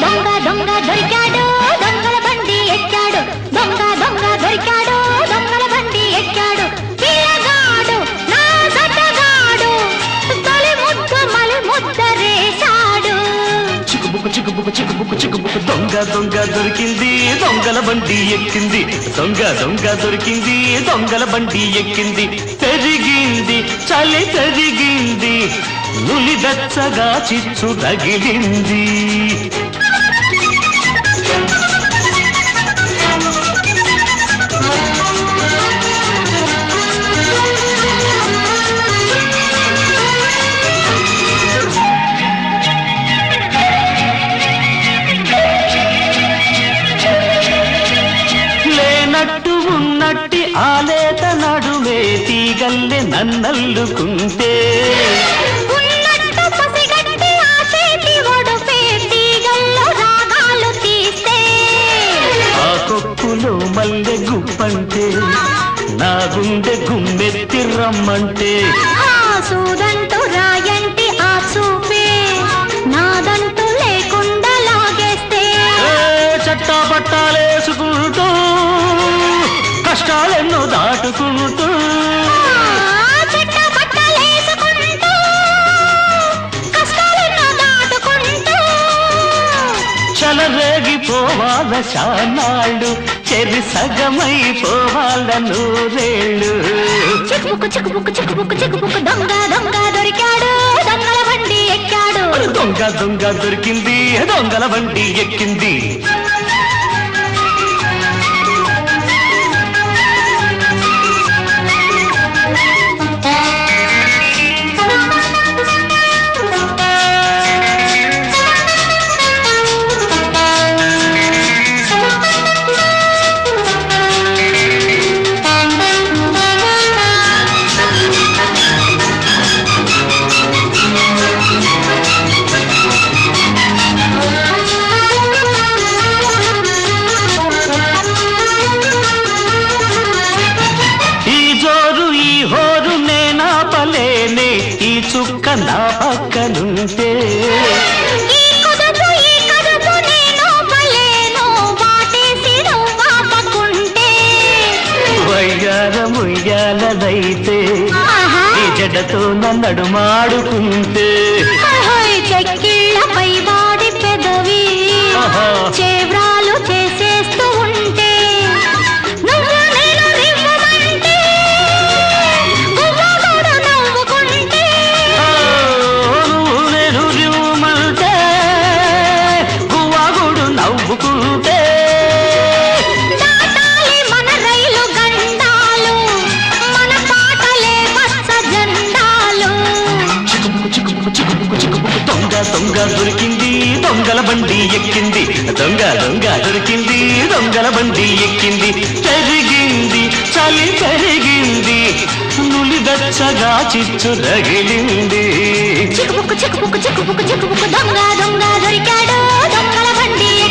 దొంగ దొంగ దొరికాడు దొంగల బండి ఎక్కాడు. దొంగ దొంగ దొరికాడు దొంగల బండి ఎక్కాడు. చిక్కుబుక్కు చిక్కుబుక్కు దొంగ దొంగ దొరికింది దొంగల బండి ఎక్కింది. దొంగ దొంగ దొరికింది దొంగల బండి ఎక్కింది. పెరిగింది చలి పెరిగింది. నులివెచ్చగా చిచ్చు తగిలింది ఉన్నట్టి ఆలేత నడుమే తీగల్లె నన్నల్లుకుంటే. కొక్కులో మల్లె గుప్పంటే నా గుండె గుమ్మెత్తి రమ్మంటే. ఆ సూదంటూ రాయంటి ఆ చూపే కష్టాలెన్నో దాటుకుంటూ ఆ చెట్ట బట్టలేసుకుంటూ కష్టాలెన్నో దాటుకుంటూ చలరేగిపోవాల చానాళ్ళు చెరి సగమైపోవాల నూరేళ్ళు చిక్కుబుక్కు చిక్కుబుక్కు చిక్కుబుక్కు చిక్కుబుక్కు దొంగ దొంగ దొరికాడు దొంగల బండి ఎక్కాడు. దొంగ దొంగ దొరికింది దొంగల బండి ఎక్కింది. నా పక్కనుంటే. వయ్యారముయ్యాలదైతే ఈ జడతో నన్నడుమాడుకుంటే. హోయ్ దొరికింది దొంగల బండి ఎక్కింది. దొంగ దొంగ దొరికింది దొంగల బండి ఎక్కింది. పెరిగింది చలి పెరిగింది. నులి వెచ్చగా చిచ్చు రగిలింది చిక్కుపుక్కు చిక్కుపుక్కు చిక్కుపుక్కు చిక్కుపుక్కు దొంగ దొంగ దొరికాడు. దొంగల బండి